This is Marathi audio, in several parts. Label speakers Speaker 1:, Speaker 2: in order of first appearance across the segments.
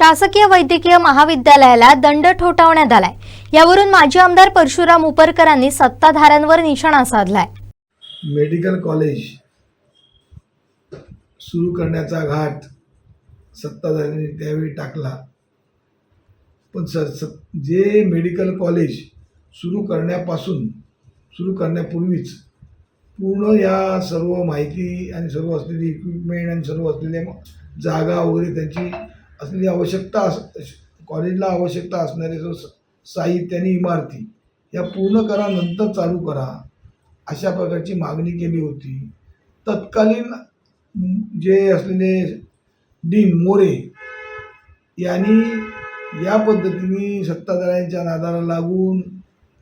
Speaker 1: शासकीय वैद्यकीय महाविद्यालयाला दंड ठोठावण्यात आलाय. यावरून माजी आमदार परशुराम उपरकरांनी सत्ताधाऱ्यांवर निशाणा साधलाय.
Speaker 2: मेडिकल कॉलेज सुरू करण्याचा घाट सत्ताधाऱ्यांनी त्यावेळी टाकला. पण सर स जे मेडिकल कॉलेज सुरू करण्यापासून सुरू करण्यापूर्वीच पूर्ण या सर्व माहिती आणि सर्व असलेली इक्विपमेंट आणि सर्व असलेल्या जागा वगैरे त्यांची असलेली आवश्यकता अस कॉलेजला आवश्यकता असणारे जो साहित्य आणि इमारती या पूर्ण करा नंतर चालू करा अशा प्रकारची मागणी केली होती. तत्कालीन जे असलेले डीन मोरे यांनी या पद्धतीने सत्ताधाऱ्यांच्या नादाला लागून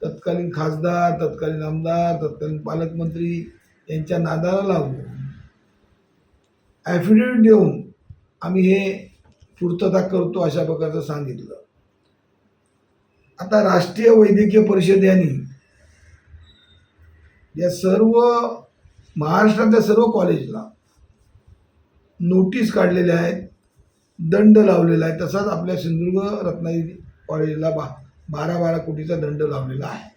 Speaker 2: तत्कालीन खासदार तत्कालीन आमदार तत्कालीन पालकमंत्री यांच्या नादाला लागून ॲफिडेविट देऊन आम्ही हे पूर्तता करतो अशा प्रकारचं सांगितलं. आता राष्ट्रीय वैद्यकीय परिषद यांनी या सर्व महाराष्ट्रातल्या सर्व कॉलेजला नोटीस काढलेल्या आहेत दंड लावलेला आहे. तसाच आपल्या सिंधुदुर्ग रत्नागिरी कॉलेजला बा बारा बारा कोटीचा दंड लावलेला आहे.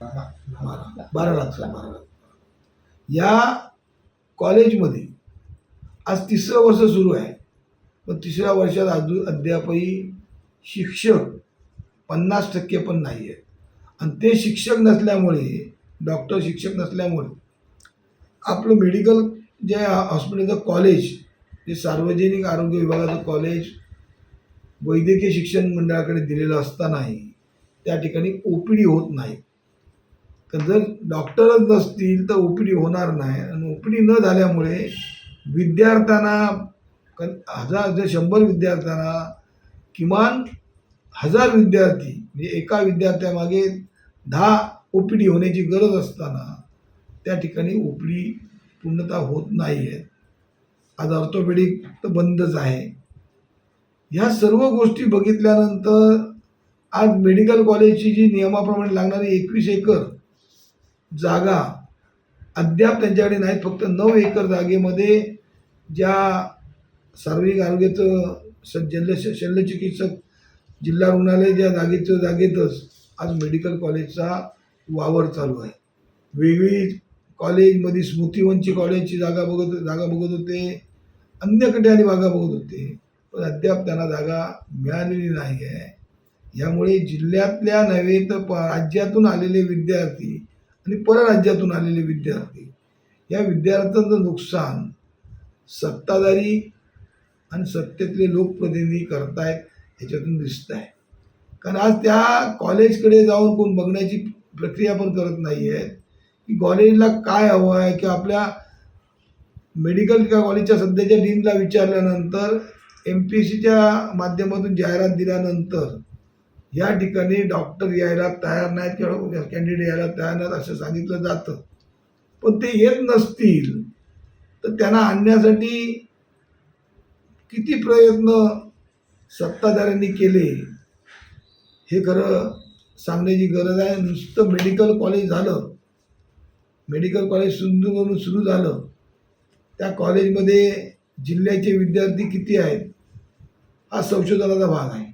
Speaker 2: बारा बारा लाखचा बारा लाख. या कॉलेजमध्ये आज तिसरं वर्ष सुरू आहे. पण तिसऱ्या वर्षात अजून अद्यापही शिक्षक पन्नास टक्के पण नाही आहेत आणि ते शिक्षक नसल्यामुळे डॉक्टर शिक्षक नसल्यामुळे आपलं मेडिकल जे हॉस्पिटलचं कॉलेज जे सार्वजनिक आरोग्य विभागाचं कॉलेज वैद्यकीय शिक्षण मंडळाकडे दिलेलं असतानाही त्या ठिकाणी ओ पी डी होत नाही. तर जर डॉक्टरच नसतील तर ओ पी डी होणार नाही. आणि ओ पी डी न झाल्यामुळे विद्यार्थ्यांना कारण हजार जर शंभर विद्यार्थ्यांना किमान हजार विद्यार्थी म्हणजे एका विद्यार्थ्यामागे दहा ओ पी डी होण्याची गरज असताना त्या ठिकाणी ओ पी डी पूर्णतः होत नाही आहे आज ऑर्थोपेडिक तर बंदच आहे. ह्या सर्व गोष्टी बघितल्यानंतर आज मेडिकल कॉलेजची जी नियमाप्रमाणे लागणारी एकवीस एकर जागा अद्याप त्यांच्याकडे नाही फक्त नऊ एकर जागेमध्ये ज्या सार्वजनिक आरोग्याचं स जल्य शल्यचिकित्सक जिल्हा रुग्णालय ज्या जागेचं जागेतच आज मेडिकल कॉलेजचा वावर चालू आहे. वेगळी कॉलेजमध्ये स्मृतिवनची कॉलेजची जागा बघत जागा बघत होते. अन्य ठिकाणी जागा बघत होते. पण अद्याप त्यांना जागा मिळालेली नाही आहे. यामुळे जिल्ह्यातल्या नव्हे तर प राज्यातून आलेले विद्यार्थी आणि परराज्यातून आलेले विद्यार्थी या विद्यार्थ्यांचं नुकसान सत्ताधारी आणि सत्तेतले लोकप्रतिनिधी करतायत ह्याच्यातून दिसत आहे कारण आज त्या कॉलेजकडे जाऊन कोण बघण्याची प्रक्रिया पण करत नाही आहे की कॉलेजला काय हवं आहे किंवा आपल्या मेडिकल किंवा कॉलेजच्या सध्याच्या डीनला विचारल्यानंतर एम पी एस सीच्या माध्यमातून जाहिरात दिल्यानंतर या ठिकाणी डॉक्टर यायला तयार नाहीत किंवा कॅन्डिडेट यायला तयार नाहीत असं सांगितलं जातं. पण ते येत नसतील तर त्यांना आणण्यासाठी किती प्रयत्न सत्ताधाऱ्यांनी केले हे खरं सांगण्याची गरज आहे. नुसतं मेडिकल कॉलेज झालं मेडिकल कॉलेज सिंधुदुर्गवरून सुरू झालं. त्या कॉलेजमध्ये जिल्ह्याचे विद्यार्थी किती आहेत हा संशोधनाचा भाग आहे.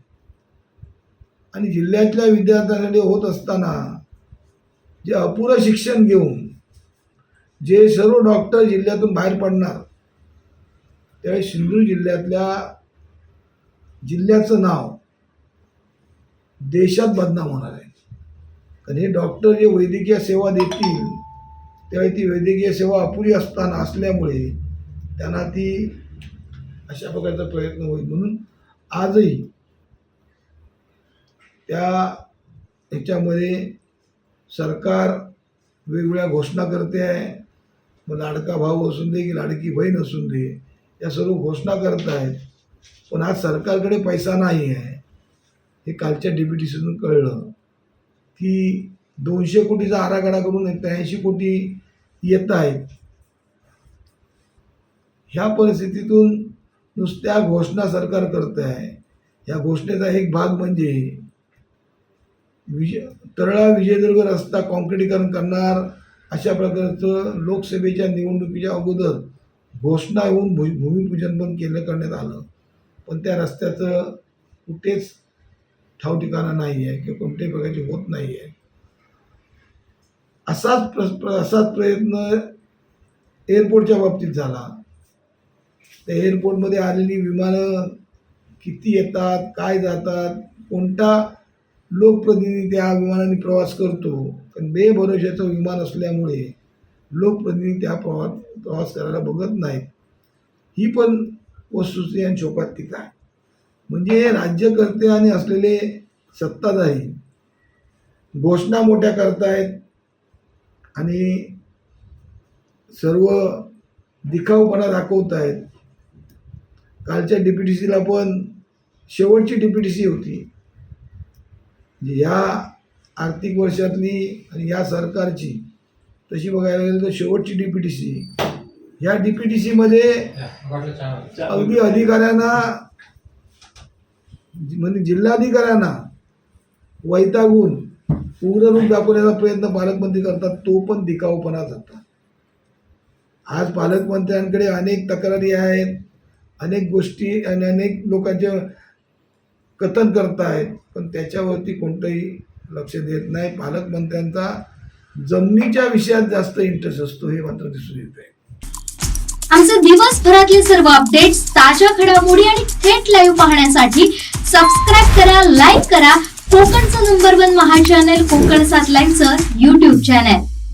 Speaker 2: आणि जिल्ह्यातल्या विद्यार्थ्यांसाठी होत असताना जे अपुरं शिक्षण घेऊन जे सर्व डॉक्टर जिल्ह्यातून बाहेर पडणार त्यावेळी सिंधुदुर्ग जिल्ह्यातल्या जिल्ह्याचं नाव देशात बदनाम होणार आहे. कारण हे डॉक्टर जे वैद्यकीय सेवा देतील त्यावेळी ती वैद्यकीय सेवा अपुरी असताना असल्यामुळे त्यांना ती अशा प्रकारचा प्रयत्न होईल म्हणून आजही त्या ह्याच्यामध्ये सरकार वेगवेगळ्या घोषणा करते आहे. मग लाडका भाऊ असून दे की लाडकी बहीण असून दे या सर्व घोषणा करत आहेत. पण आज सरकारकडे पैसा नाही आहे. हे कालच्या डीबीटीसीतून कळलं. की दोनशे कोटीचा आराखडा करून त्र्याऐंशी कोटी येत आहेत. ह्या परिस्थितीतून नुसत्या घोषणा सरकार करत आहे. या घोषणेचा एक भाग म्हणजे विजय तरळा विजयदुर्ग रस्ता कॉन्क्रिटीकरण करणार अशा प्रकारचं लोकसभेच्या निवडणुकीच्या अगोदर घोषणा येऊन भू भूमिपूजन पण केलं करण्यात आलं. पण त्या रस्त्याचं कुठेच ठाव ठिकाणा नाही आहे किंवा कोणत्याही प्रकारची होत नाही आहे असाच प्र प्र- असाच प्रयत्न एअरपोर्टच्या बाबतीत झाला. त्या एअरपोर्टमध्ये आलेली विमानं किती येतात काय जातात कोणता लोकप्रतिनिधी त्या विमानाने प्रवास करतो. पण बेभरोशाचं विमान असल्यामुळे लोकप्रतिनिधी त्या प्रवास प्रवास करायला बघत नाहीत. ही पण वस्तुस्थिती आणि शोकात्तिका आहे. म्हणजे राज्यकर्ते आणि असलेले सत्ताधारी घोषणा मोठ्या करतायत आणि सर्व दिखाऊपणा दाखवत आहेत कालच्या डी पी टी सीला पण शेवटची डी पी टी सी होती म्हणजे या आर्थिक वर्षातली आणि या सरकारची तशी बघायला गेलं तर शेवटची डी पी टी सी ह्या डी पी टी सीमध्ये अगदी अधिकाऱ्यांना म्हणजे जिल्हाधिकाऱ्यांना वैतागून उग्र रूप दाखवण्याचा प्रयत्न पालकमंत्री करतात तो पण दिखाऊपणा जातात आज पालकमंत्र्यांकडे अनेक तक्रारी आहेत अनेक गोष्टी आणि अनेक लोकांचे कथन करतायत पण त्याच्यावरती कोणतंही लक्ष देत नाही. पालकमंत्र्यांचा जमिनीच्या विषयात जास्त इंटरेस्ट असतो हे मात्र दिसून येत आहे
Speaker 3: आमचे दिवसभरातले सर्व अपडेट्स ताज्या घडामोडी आणि थेट लाईव्ह पाहण्यासाठी सबस्क्राईब करा लाईक करा. कोकणचं नंबर वन महा चॅनल कोकण सात लाईनचं युट्यूब चॅनल